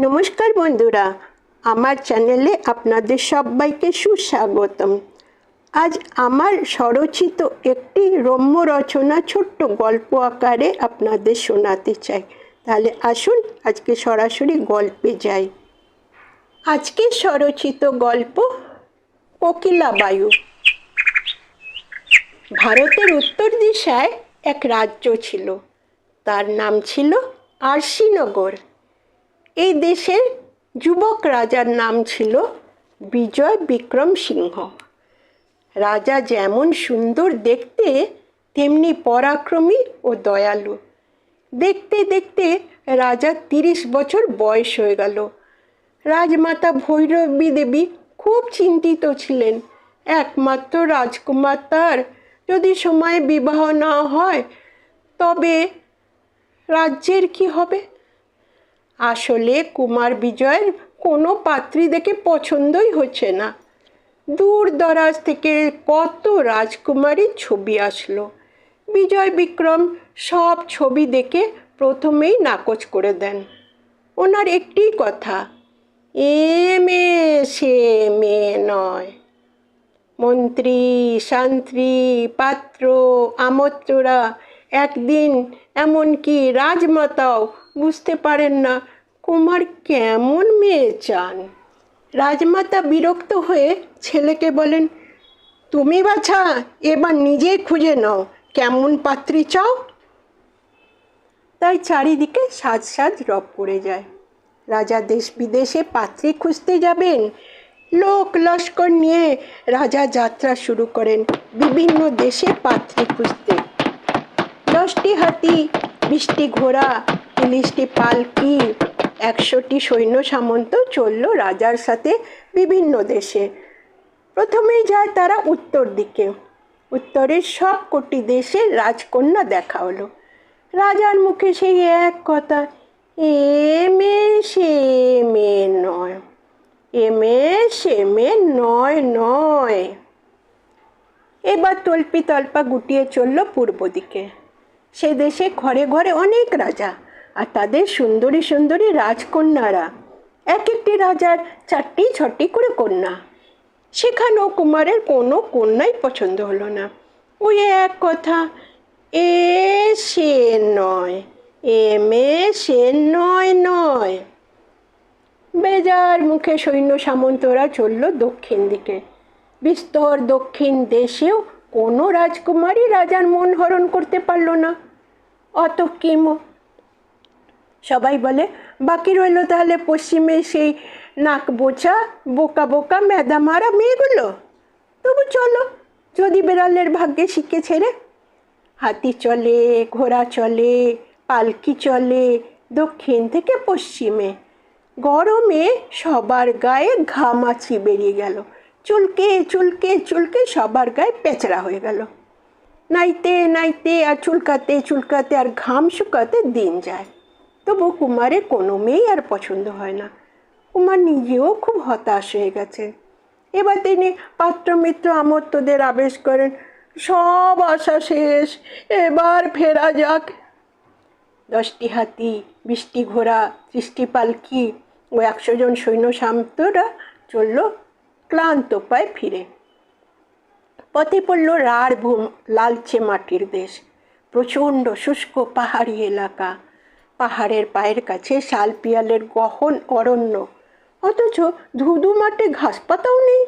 নমস্কার বন্ধুরা, আমার চ্যানেলে আপনাদের সবাইকে সুস্বাগতম। আজ আমার স্বরচিত একটি রম্য রচনা ছোট্ট গল্প আকারে আপনাদের শোনাতে চাই। তাহলে আসুন, আজকে সরাসরি গল্পে যাই। আজকে স্বরচিত গল্প কোকিলাবায়ু ভারতের উত্তর দিশায় এক রাজ্য ছিল। তার নাম ছিল আরশিনগর। এই দেশের যুবক রাজার নাম ছিল বিজয় বিক্রম সিংহ। রাজা যেমন সুন্দর দেখতে, তেমনি পরাক্রমী ও দয়ালু। দেখতে দেখতে রাজা তিরিশ বছর বয়স হয়ে গেল। রাজমাতা ভৈরবী দেবী খুব চিন্তিত ছিলেন। একমাত্র রাজকুমার তার যদি সময়ে বিবাহ না হয়, তবে রাজ্যের কি হবে? আসলে কুমার বিজয়ের কোনো পাত্রী দেখে পছন্দই হচ্ছে না। দূর দরাজ থেকে কত রাজকুমারীর ছবি আসলো। বিজয় বিক্রম সব ছবি দেখে প্রথমেই নাকচ করে দেন। ওনার একটি কথা, এ মেয়ে সে মেয়ে নয়। মন্ত্রী, শান্ত্রী, পাত্র আমত্ররা একদিন এমনকি রাজমাতাও বুঝতে পারেন না। কুমার কেমন মেয়ে চান? রাজমাতা বিরক্ত হয়ে ছেলেকে বলেন, তুমি বাছা, এবার নিজেই খুঁজে নাও। কেমন পাত্রী চাও? তাই চারিদিকে সাজ সাজ রব করে যায়। রাজা দেশ বিদেশে পাত্রী খুঁজতে যাবেন। লোক লস্কর নিয়ে রাজা যাত্রা শুরু করেন। বিভিন্ন দেশে পাত্রী খুঁজতে। দশটি হাতি, বিশটি ঘোড়া তিরিশটি পালকি একশোটি সৈন্য সামন্ত চলল রাজার সাথে বিভিন্ন দেশে। প্রথমেই যায় তারা উত্তর দিকে। উত্তরের সব কোটি দেশে রাজকন্যা দেখা হলো। রাজার মুখে সেই এক কথা এ মেয়ে সে মেয়ে নয়। এ মেয়ে সে মেয়ে নয় নয়। এবার তল্পি তল্পা গুটিয়ে চলল পূর্ব দিকে। সে দেশে ঘরে ঘরে অনেক রাজা। আর তাদের সুন্দরী সুন্দরী রাজকন্যারা। এক একটি রাজার চারটি ছটি করে কন্যা। সেখানেও কুমারের কোনো কন্যাই পছন্দ হলো না। ওই এক কথা, এ সে নয়, এ মেয়ে সে নয় নয়। বেজার মুখে সৈন্য সামন্তরা চলল দক্ষিণ দিকে। বিস্তর দক্ষিণ দেশেও কোনো রাজকুমারী রাজার মন হরণ করতে পারল না। অত কিমো সবাই বলে, বাকি রইল তাহলে পশ্চিমে সেই নাক বোচা, বোকা বোকা মেদা মারা মেয়েগুলো। তবু চলো, যদি বেড়ালের ভাগ্যে শিখে ছেড়ে। হাতি চলে, ঘোড়া চলে, পালকি চলে, দক্ষিণ থেকে পশ্চিমে। গরমে সবার গায়ে ঘামাছি বেরিয়ে গেল। চুলকে চুলকে চুলকে সবার গায়ে পেঁচড়া হয়ে গেল। নাইতে নাইতে আর চুলকাতে চুলকাতে আর ঘাম শুকাতে দিন যায়। তবু কুমারের কোনো মেয়েই আর পছন্দ হয় না। কুমার নিজেও খুব হতাশ হয়ে গেছে। এবার তিনি পাত্রমিত্র আমত্তদের আবেশ করেন, সব আশা শেষ, এবার ফেরা যাক। দশটি হাতি বৃষ্টি ঘোড়া, ত্রিশটি পালকি ও একশো জন সৈন্য সামন্তরা চলল ক্লান্ত পায়ে ফিরে। পথে পড়ল রাঢ় ভূম লালচে মাটির দেশ, প্রচণ্ড শুষ্ক পাহাড়ি এলাকা। পাহাড়ের পায়ের কাছে শাল পিয়ালের গহন অরণ্য। অথচ ধুধু মাঠে ঘাস পাতাও নেই।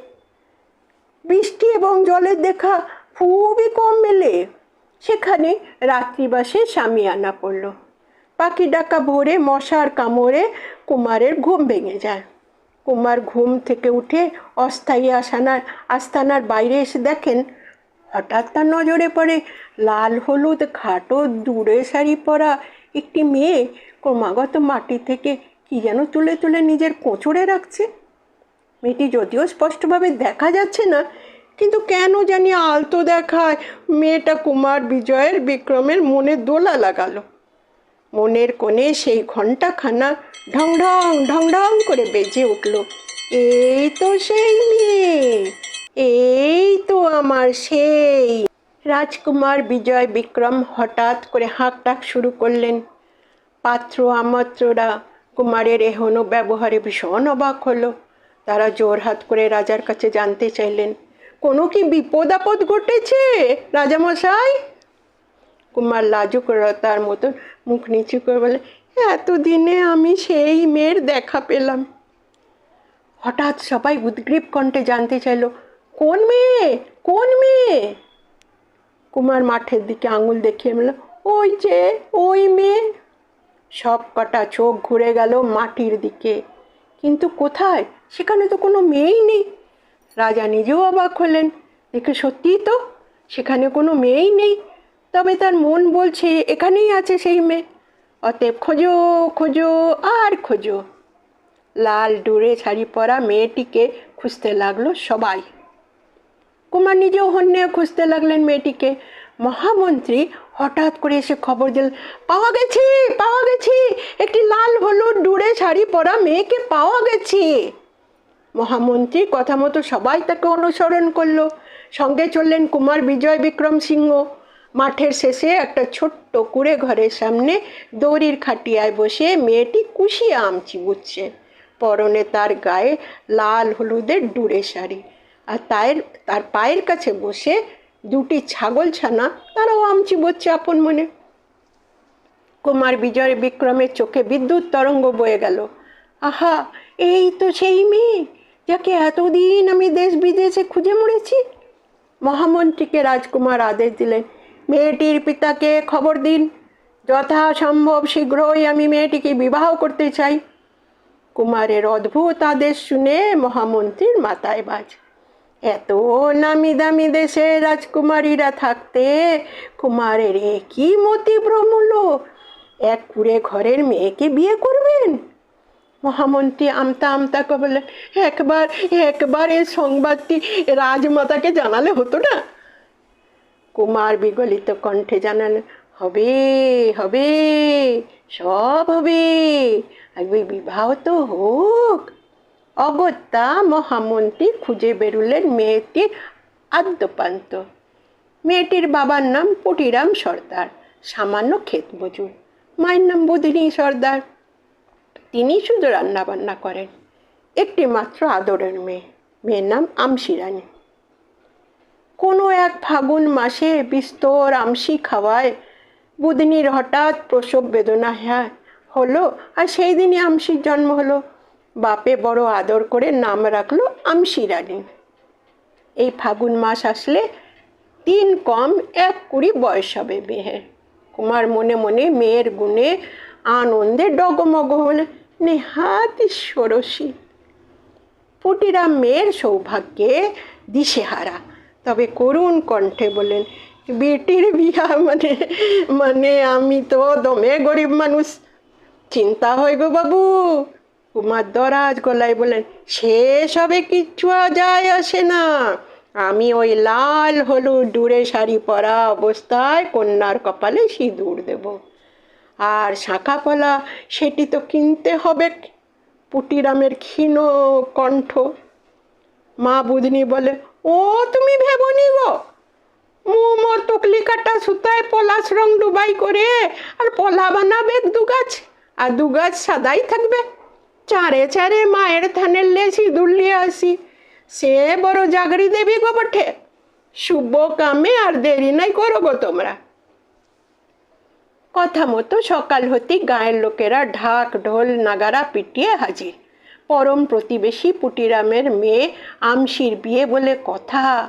বৃষ্টি এবং জলের দেখা খুবই কম মেলে সেখানে রাত্রিবাসে স্বামী আনা পড়ল। পাখি ডাকা ভোরে মশার কামড়ে কুমারের ঘুম ভেঙে যায়। কুমার ঘুম থেকে উঠে অস্থায়ী আসানার আস্তানার বাইরে এসে দেখেন হঠাৎ তার নজরে পড়ে লাল হলুদ খাটো দূরে শাড়ি পরা একটি মেয়ে ক্রমাগত মাটি থেকে কি যেন তুলে তুলে নিজের কোঁচড়ে রাখছে। মেয়েটি যদিও স্পষ্টভাবে দেখা যাচ্ছে না, কিন্তু কেন জানি আলতো দেখায় মেয়েটা কুমার বিজয়ের বিক্রমের মনে দোলা লাগালো। মনের কোণে সেই ঘণ্টাখানা ঢং ঢং ঢং ঢং করে বেজে উঠল। এই তো সেই মেয়ে, এই তো আমার সেই রাজকুমার বিজয় বিক্রম হঠাৎ করে হাঁক ডাক শুরু করলেন। পাত্র আমাত্ররা কুমারের এহন ব্যবহারে ভীষণ অবাক হলো। তারা জোর হাত করে রাজার কাছে জানতে চাইলেন, কোনো কি বিপদ আপদ ঘটেছে, রাজামশাই? কুমার লাজুকরতার মতো মুখ নিচু করে বলে, এতদিনে আমি সেই মেয়ের দেখা পেলাম। হঠাৎ সবাই উদ্গ্রীব কণ্ঠে জানতে চাইলো, কোন মেয়ে? কোন মেয়ে? কুমার মাঠের দিকে আঙুল দেখিয়ে বলল, ওই যে, ওই মেয়ে? সব কটা চোখ ঘুরে গেল মাটির দিকে। কিন্তু কোথায়? সেখানে তো কোনো মেয়েই নেই। রাজা নিজেও অবাক হলেন। দেখে সত্যিই তো, সেখানে কোনো মেয়েই নেই। তবে তার মন বলছে, এখানেই আছে সেই মেয়ে। অতএব খোঁজো খোঁজো, আর খোঁজো। লাল ডুরে শাড়ি পরা মেয়েটিকে খুঁজতে লাগল সবাই। কুমার নিজেও হন্যে খুঁজতে লাগলেন মেয়েটিকে। মহামন্ত্রী হঠাৎ করে এসে খবর দিলেন, পাওয়া গেছি পাওয়া গেছি। একটি লাল হলুদ ডুরে শাড়ি পরা মেয়েকে পাওয়া গেছি। মহামন্ত্রী কথা মতো সবাই তাকে অনুসরণ করল। সঙ্গে চললেন কুমার বিজয় বিক্রম সিংহ। মাঠের শেষে একটা ছোট্ট কুড়ে ঘরের সামনে দড়ির খাটিয়ায় বসে মেয়েটি কুশিয়ে আম চিবুচ্ছে। পরনে তার গায়ে লাল হলুদের ডুরে শাড়ি। আর তার তার পায়ের কাছে বসে দুটি ছাগল ছানা, তারাও আম চিবোচ্ছে আপন মনে। কুমার বিজয় বিক্রমের চোখে বিদ্যুৎ তরঙ্গ বয়ে গেল। আহা, এই তো সেই মেয়ে, যাকে এতদিন আমি দেশ বিদেশে খুঁজে মরেছি। মহামন্ত্রীকে রাজকুমার আদেশ দিলেন, মেয়েটির পিতাকে খবর দিন। যথাসম্ভব শীঘ্রই আমি মেয়েটিকে বিবাহ করতে চাই। কুমারের অদ্ভুত আদেশ শুনে মহামন্ত্রীর মাথায় বাজ। এত নামি দামি দেশে রাজকুমারীরা থাকতে কুমারের এ কি মতি ভ্রমল এক কুড়ে ঘরের মেয়েকে বিয়ে করবেন? মহামন্ত্রী আমতা আমতা বললেন একবার একবার এই সংবাদটি রাজমাতাকে জানালে হতো না? কুমার বিগলিত কণ্ঠে জানালেন, হবে হবে, সব হবে। আগে বিবাহ তো হোক অগত্যা মহামন্ত্রী খুঁজে বেরুলেন মেয়েটির আদ্যপান্ত। মেয়েটির বাবার নাম পটিরাম সর্দার, সামান্য ক্ষেত মজুর মায়ের নাম বুধিনী সর্দার। তিনি শুধু রান্নাবান্না করেন, একটি মাত্র আদরের মেয়ে। মেয়ের নাম আমশি রানী কোনো এক ফাগুন মাসে বিস্তর আমশি খাওয়ায় বুদিনীর হঠাৎ প্রসব বেদনা হ্যাঁ হলো, আর সেই দিনই আমশির জন্ম হলো। বাপে বড় আদর করে নাম রাখল আমশি রানী এই ফাগুন মাস আসলে তিন কম এক কুড়ি বয়স হবে মেয়ের কুমার মনে মনে মেয়ের গুণে আনন্দে ডগমগ হলে নেহাত ষোড়শী। পুটিরা মেয়ের সৌভাগ্যে দিশেহারা। তবে করুণ কণ্ঠে বলেন বেটির বিয়া মানে মানে আমি তো দমে গরিব মানুষ। চিন্তা হয় গো বাবু কুমার দরাজ গলায় বলেন সেসবে কিচ্ছু যায় আসে না। আমি ওই লাল হলুদ ডুরে শাড়ি পরা অবস্থায় কন্যার কপালে সিঁদুর দেব। আর শাঁখা পলা, সেটি তো কিনতে হবে পুটিরামের ক্ষীণ কণ্ঠ। মা বুধনি বলে, ও, তুমি ভেবনি গো? মোমর তকলি কাটা সুতায় পলাশ রং ডুবাই করে, আর পলা বানাবে দু গাছ, আর দু গাছ সাদাই থাকবে। চারে চারে মায়ের থানের লেছি, দুলিয়ে আসি। সে বড় জাগরি দেবী গো বটে। শুভ কামে আর দেরি নাই করো গো তোমরা। কথা মতো সকাল হতেই গায়ের লোকেরা ঢাক, ঢোল, নাগারা পিটিয়ে হাজির। পরম প্রতিবেশী পুটিরামের মেয়ে আমশির বিয়ে বলে কথা।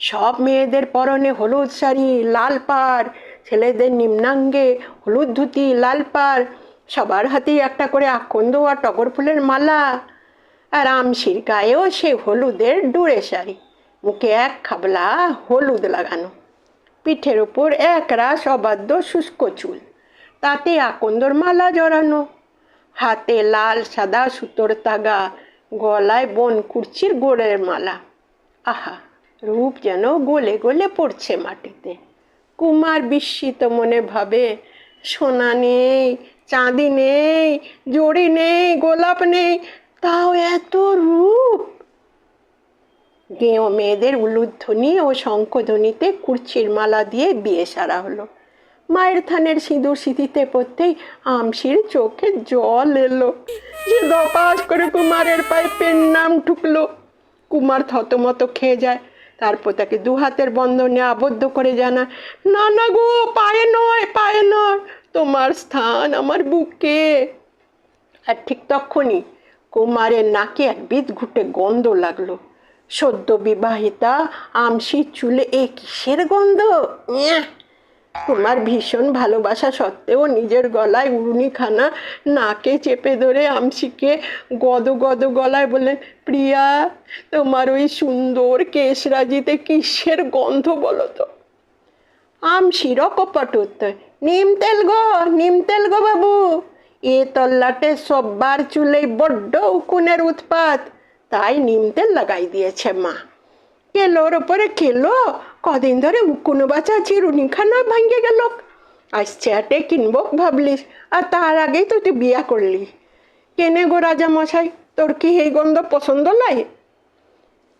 সব মেয়েদের পরনে হলুদ শাড়ি, লাল পাড়, ছেলেদের নিম্নাঙ্গে হলুদ ধুতি, লাল পাড়। সবার হাতেই একটা করে আকন্দ আর টগর ফুলের মালা। আর আমশির গায়েও সে হলুদের ডুরে শাড়ি। মুখে এক খাবলা হলুদ লাগানো। পিঠের ওপর এক রাস অবাধ্য শুষ্ক চুল। তাতে আকন্দর মালা জড়ানো। হাতে লাল সাদা সুতোর তাগা, গলায় বন কুর্চির গোড়ের মালা। আহা, রূপ যেন গলে গলে পড়ছে মাটিতে। কুমার বিস্মিত মনে ভাবে, সোনা নেই চাঁদি নেই জড়ি নেই, গোলাপ নেই, তাও এত রূপ। গেঁয়ো মেয়েদের উলুধ্বনি ও শঙ্খধ্বনিতে কুর্চির মালা দিয়ে বিয়ে সারা হলো। মায়ের থানের সিঁদুর সিঁথিতে পড়তেই আমশির চোখে জল এলো। যে দপাস করে কুমারের পায়ে পেন নাম ঠুকলো। কুমার থতমত খেয়ে যায়। তারপর তাকে দু হাতের বন্ধনে আবদ্ধ করে জানা, না না গো, পায়ে নয় পায়ে নয়, তোমার স্থান আমার বুকে। আর ঠিক তখনই কুমারের নাকে এক বিধ ঘুটে গন্ধ লাগল। সদ্য বিবাহিতা আমসির চুলে এ কিসের গন্ধ? কুমার ভীষণ ভালোবাসা সত্ত্বেও নিজের গলায় উড়ুনিখানা নাকে চেপে ধরে আমসিকে গদ গদ গলায় বললেন, প্রিয়া, তোমার ওই সুন্দর কেশরাজিতে কিসের গন্ধ বলো তো? আমসির অকপট উত্তর নিম তেল গো, নিম তেল গো বাবু। এ তল্লাটে সব্বার চুলেই বড্ড উকুনের উৎপাত। তাই নিম তেল লাগাই দিয়েছে মা। কেলোর ওপরে কেলো কদিন ধরে উকুনো বাচ্চা চিরুনিখানা ভাঙ্গে গেল। আজ চ্যাটে কিনবো ভাবলিস, আর তার আগেই তো তুই বিয়া করলি। কেনে গো রাজা মশাই তোর কি এই গন্ধ পছন্দ নাই?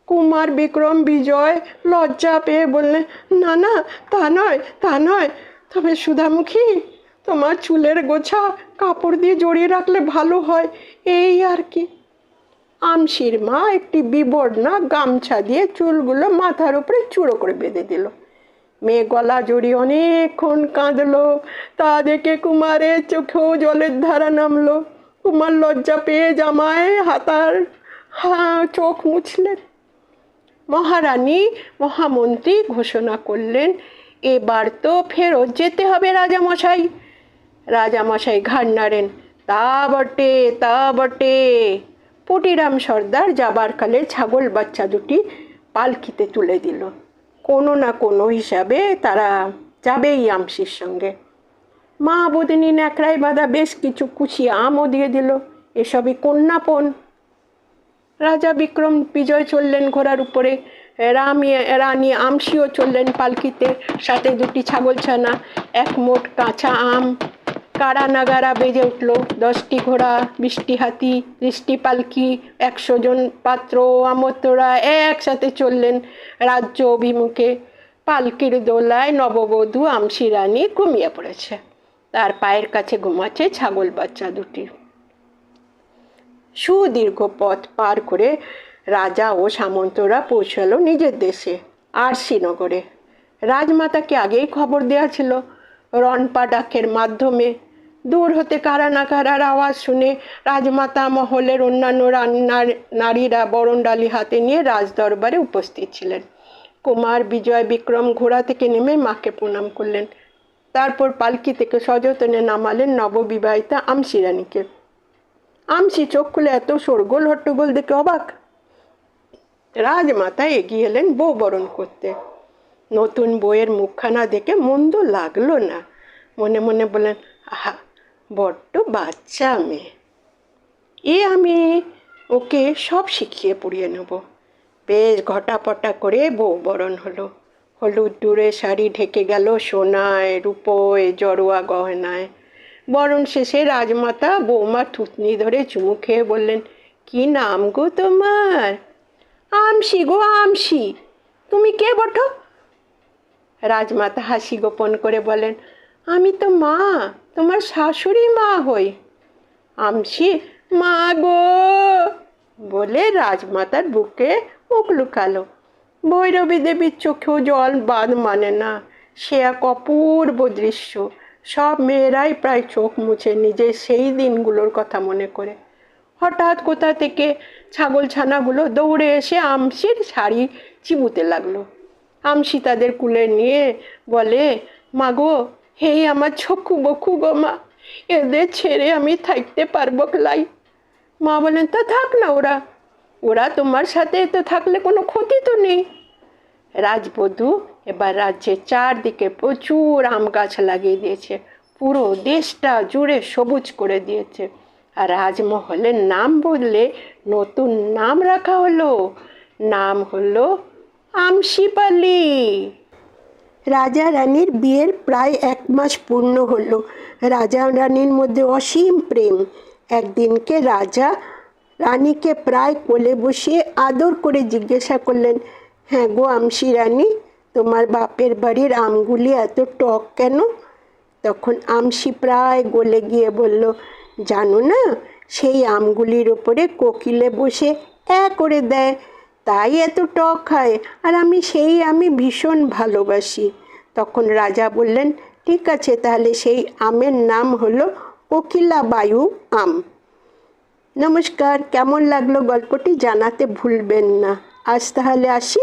কুমার, বিক্রম, বিজয়, লজ্জা পেয়ে বললে, না না, তা নয় তা নয়, তবে সুধামুখী, তোমার চুলের গোছা কাপড় দিয়ে জড়িয়ে রাখলে ভালো হয়, এই আর কি। আমশির মা একটি বিবর্ণা গামছা দিয়ে চুলগুলো মাথার উপরে চুড়ো করে বেঁধে দিল। মেয়ে গলা জড়িয়ে অনেকক্ষণ কাঁদলো। তা দেখে কুমারের চোখেও জলের ধারা নামলো। কুমার লজ্জা পেয়ে জামায় হাতার চোখ মুছলেন। মহারানী, মহামন্ত্রী ঘোষণা করলেন, এবার তো ফেরত যেতে হবে রাজামশাই। রাজামশাই ঘাড় নাড়েন, তা বটে তা বটে। পটিরাম সর্দার যাবার কালে ছাগল বাচ্চা দুটি পালকিতে তুলে দিল। কোনো না কোনো হিসাবে তারা যাবেই আমসির সঙ্গে। মা বদিনী ন্যাকড়ায় বাঁধা বেশ কিছু কুচি আমও দিয়ে দিল। এসবই কন্যাপন। রাজা বিক্রম বিজয় চললেন ঘোড়ার উপরে। রামি, রানী আমসিও চললেন পালকিতে। সাথে দুটি ছাগলছানা এক মোট কাঁচা আম কারা নাগারা বেজে উঠল। দশটি ঘোড়া বৃষ্টি হাতি বৃষ্টি পালকি, একশো জন পাত্র আমত্তরা একসাথে চললেন রাজ্য অভিমুখে। পালকির দোলায় নববধূ আমসি রানী ঘুমিয়ে পড়েছে। তার পায়ের কাছে ঘুমাচ্ছে ছাগল বাচ্চা দুটি। সুদীর্ঘ পথ পার করে রাজা ও সামন্তরা পৌঁছালো নিজের দেশে আর শ্রীনগরে রাজমাতাকে আগেই খবর দেওয়া ছিল রনপা ডাকের মাধ্যমে। দূর হতে কারা না কারার আওয়াজ শুনে রাজমাতা মহলের অন্যান্য রান্নার- নারীরা বরণডালি হাতে নিয়ে রাজদরবারে উপস্থিত ছিলেন। কুমার বিজয় বিক্রম ঘোড়া থেকে নেমে মাকে প্রণাম করলেন। তারপর পালকি থেকে সযতনে নামালেন নববিবাহিতা আমসি রানীকে। আমসি চোখ খুলে এত শোরগোল হট্টগোল দেখে অবাক। রাজমাতা এগিয়ে এলেন বউ বরণ করতে। নতুন বইয়ের মুখখানা দেখে মন্দ লাগল না। মনে মনে বললেন, আহা, বড্ড বাচ্চা মেয়ে। এ আমি ওকে সব শিখিয়ে পড়িয়ে নেব। বেশ ঘটাপটা করে বউ বরণ হলো। হলুদ ডুরে শাড়ি ঢেকে গেল সোনায়, রূপোয়, জড়োয়া গহনায়। বরণ শেষে রাজমাতা বৌমার থুতনি ধরে চুমু খেয়ে বললেন, কি নাম গো তোমার? আমসি গো, আমসি। তুমি কে বটো? রাজমাতা হাসি গোপন করে বলেন, আমি তো মা, তোমার শাশুড়ি মা হই। আমসি মা গো! বলে রাজমাতার বুকে মুখ লুকালো। ভৈরবী দেবীর চোখেও জল বাদ মানে না, সে এক অপূর্ব দৃশ্য। সব মেয়েরাই প্রায় চোখ মুছে নিজের সেই দিনগুলোর কথা মনে করে। হঠাৎ কোথা থেকে ছাগল ছানাগুলো দৌড়ে এসে আমসির শাড়ি চিবুতে লাগল। আমসি তাদের কুলে নিয়ে বলে মা গো হেই আমার চক্ষু বক্ষু গো মা, এদের ছেড়ে আমি থাকতে পারব লাই মা বলেন, তা থাক না ওরা ওরা তোমার সাথে তো থাকলে কোনো ক্ষতি তো নেই। রাজবধূ এবার রাজ্যের চারদিকে প্রচুর আম গাছ লাগিয়ে দিয়েছে, পুরো দেশটা জুড়ে সবুজ করে দিয়েছে। আর রাজমহলের নাম বললে নতুন নাম রাখা হলো, নাম হলো আমশিপালি রাজা রানীর বিয়ের প্রায় এক মাস পূর্ণ হলো। রাজা রানীর মধ্যে অসীম প্রেম। একদিনকে রাজা রানীকে প্রায় কোলে বসিয়ে আদর করে জিজ্ঞাসা করলেন হ্যাঁ গো আমসি রানী, তোমার বাপের বাড়ির আমগুলি এত টক কেন? তখন আমসি প্রায় গলে গিয়ে বলল, জানো না, সেই আমগুলির ওপরে কোকিলে বসে এ করে দেয়। তাই এত টক খায় আর আমি সেই আমি ভীষণ ভালোবাসি। তখন রাজা বললেন, ঠিক আছে, তাহলে সেই আমের নাম হলো কোকিলা বায়ু আম। নমস্কার, কেমন লাগল গল্পটি জানাতে ভুলবেন না। আজ তাহলে আসি।